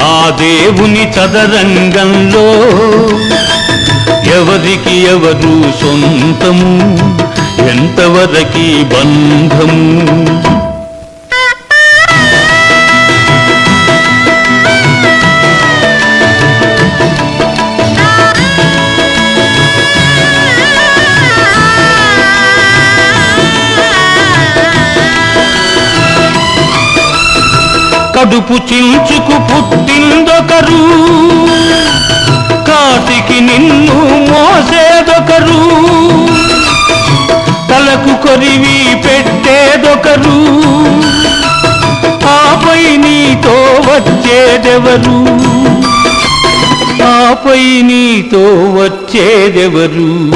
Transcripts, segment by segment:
ఆ దేవుని తదరంగంలో ఎవరికి ఎవరు సొంతము? ఎంతవరకి బంధము? కడుపు చించుకు పుట్టిందొకరు. కాటికి నిన్ను మోసేదొకరు. తలకు కొరివి పెట్టేదొకరు. ఆపై నీతో వచ్చేదెవరు? ఆపై నీతో వచ్చేదెవరు?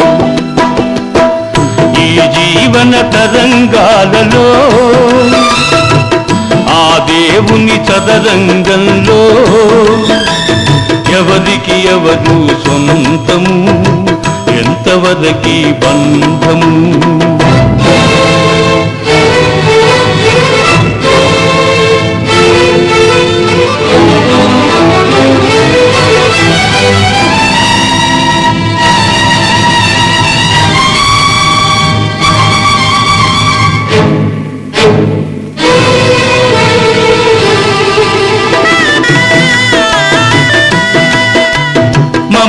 ఈ జీవన తరంగాలలో దేవుని చదరంగంలో ఎవరికి ఎవరు సొంతము? ఎంతవరకి బంధము?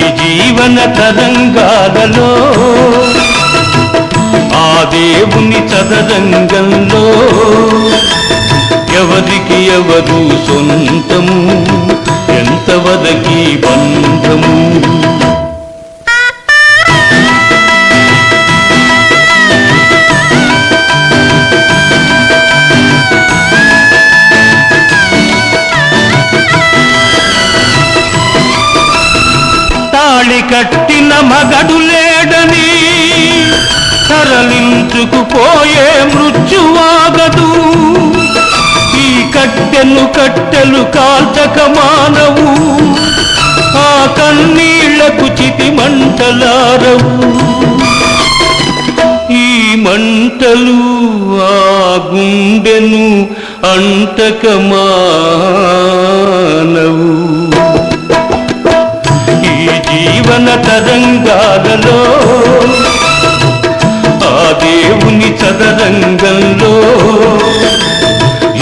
జీవన తరంగాలలో ఆ దేవుని చదరంగంలో ఎవరికి ఎవరు సొంతము ఎంతవరకి బంధము? కట్టిన మగడు లేడని తరలించుకుపోయే మృత్యువాగదు. ఈ కట్టెను కట్టెలు కాల్చక మానవు ఆ కన్నీళ్ళకు చితి మంటలారవు. ఈ మంటలు ఆ గుండెను అంటక మానవు. జీవన తరంగాలలో ఆ దేవుని చదరంగంలో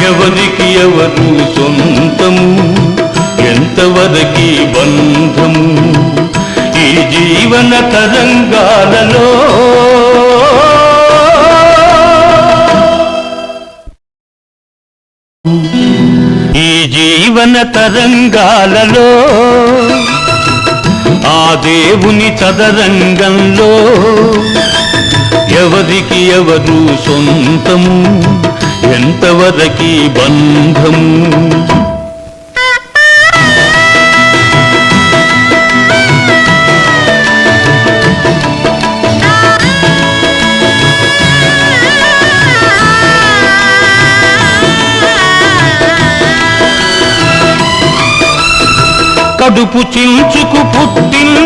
ఎవరికి ఎవరు సొంతము ఎంతవరకి బంధము? ఈ జీవన తరంగాలలో ఈ జీవన తరంగాలలో ఆ దేవుని చదరంగంలో ఎవరికి ఎవరు సొంతము? ఎంతవరకి బంధము? కడుపు చించుకు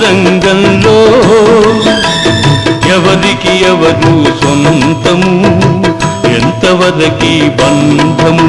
రంగంలో ఎవరికి ఎవరు సొంతము ఎంతవరకి బంధము?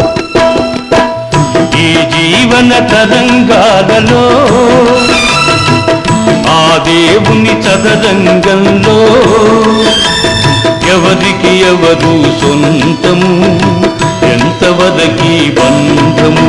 జీవన తరంగాలలో ఆ దేవుని చదరంగంలో ఎవరికి ఎవరు సొంతము ఎంతవరకి బంధము?